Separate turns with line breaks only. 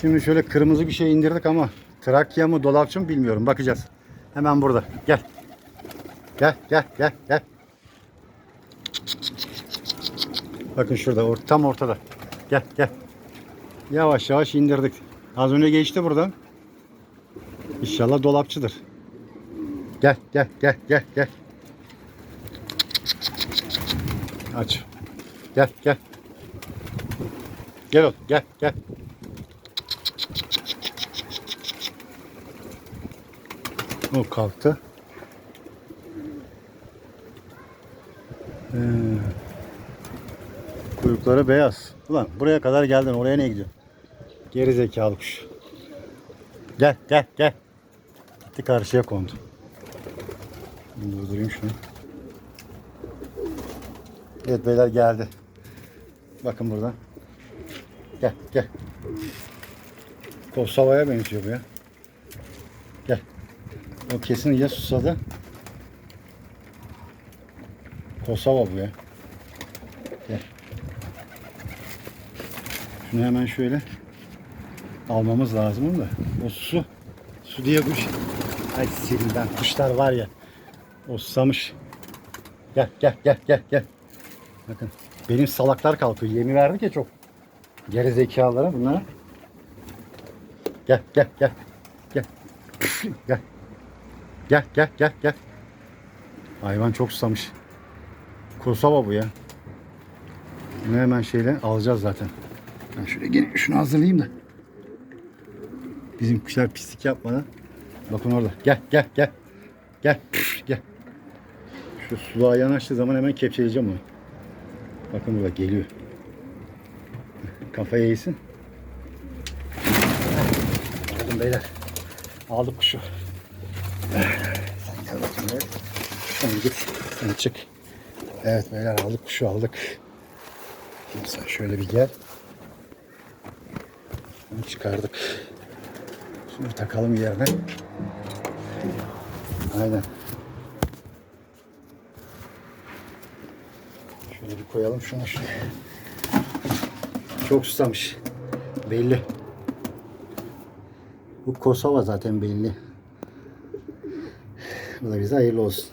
Şimdi şöyle kırmızı bir şey indirdik ama Trakya mı dolapçı mı bilmiyorum. Bakacağız. Hemen burada. Gel. Gel gel gel gel. Bakın şurada or- tam ortada. Gel gel. Yavaş yavaş indirdik. Az önce geçti buradan. İnşallah dolapçıdır. Gel gel gel gel gel. Aç. Gel gel. Gel oğlum gel gel. O kalktı. Ee, kuyrukları beyaz. Ulan buraya kadar geldin oraya ne gidiyorsun? Geri zekalı kuş. Gel gel gel. Gitti karşıya kondu. Durdurayım şunu. Evet beyler geldi. Bakın burada. Gel gel. Kosova'ya benziyor bu ya. Gel. O kesin ya susadı. Kosova bu ya. Gel. Şunu hemen şöyle almamız lazım da. O su. Su diye kuş. Ay sivrilden kuşlar var ya. O susamış. Gel gel gel gel gel. Bakın benim salaklar kalkıyor. Yemi verdik ya çok. Geri zekalara bunlara. Gel gel gel. Gel. gel. Gel gel gel gel. Hayvan çok susamış. Kosova bu ya. Bunu hemen şeyle alacağız zaten. Ben şöyle gene şunu hazırlayayım da. Bizim kuşlar pislik yapmadan. Bakın orada. Gel gel gel. Gel. Gel. Şu suluğa yanaştığı zaman hemen kepçeleyeceğim onu. Bakın burada geliyor. Kafaya eğsin. Aldım beyler. Aldık kuşu. Sen gel bakayım. git. Sen çık. Evet beyler aldık kuşu aldık. Şimdi sen şöyle bir gel. Bunu çıkardık. Bir takalım yerine. Aynen. Şöyle bir koyalım şunu şuraya. Çok susamış. Belli. Bu Kosova zaten belli. Bu da bize hayırlı olsun.